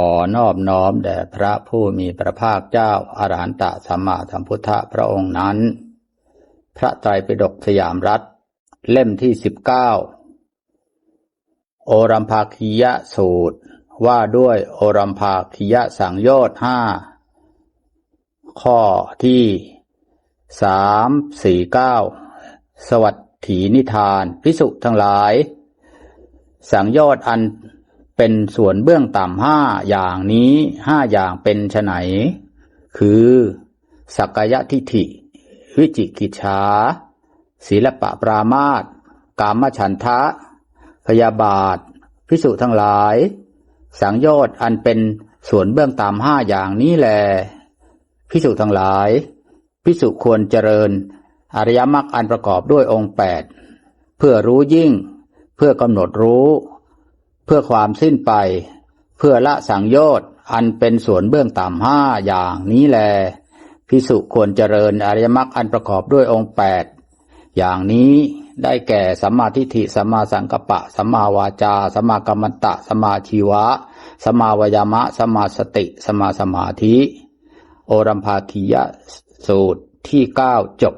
ขอนอบน้อมแด่พระผู้มีพระภาคเจ้าอารหันตสัมมาสัมพุทธพระองค์นั้น พระไตรปิฎกสยามรัฐ เล่มที่สิบเก้าโอรัมภาคียะสูตร ว่าด้วยโอรัมภาคียะสังโยชน์ห้าข้อที่สามสี่เก้าสวัสถีนิทาน พิสุทั้งหลาย สังโยชน์อัน เป็นส่วนเบื้องต่ำห้าอย่างนี้ห้าอย่างเป็นไฉนคือสักกายทิฏฐิ วิจิกิจฉาศีลปะปรามาตกามฉันทะ พยาบาท พิสุทั้งหลาย สังโยชน์อันเป็นส่วนเบื้องต่ำห้าอย่างนี้แล พิสุทั้งหลาย พิสุควรเจริญ อริยมรรคอันประกอบด้วยองค์แปดเพื่อรู้ยิ่ง เพื่อกำหนดรู้ เพื่อความสิ้นไป เพื่อละสังโยชน์อันเป็นส่วนเบื้องต่ำห้าอย่างนี้แลพิสุควรเจริญอริยมรรคอันประกอบด้วยองค์แปดอย่างนี้ได้แก่สัมมาทิฏฐิสัมมาสังกัปปะสัมมาวาจาสัมมากัมมันตะสัมมาชีวะสัมมาวายามะสัมมาสติสัมมาสมาธิ โอรัมภาคียสูตรที่เก้าจบ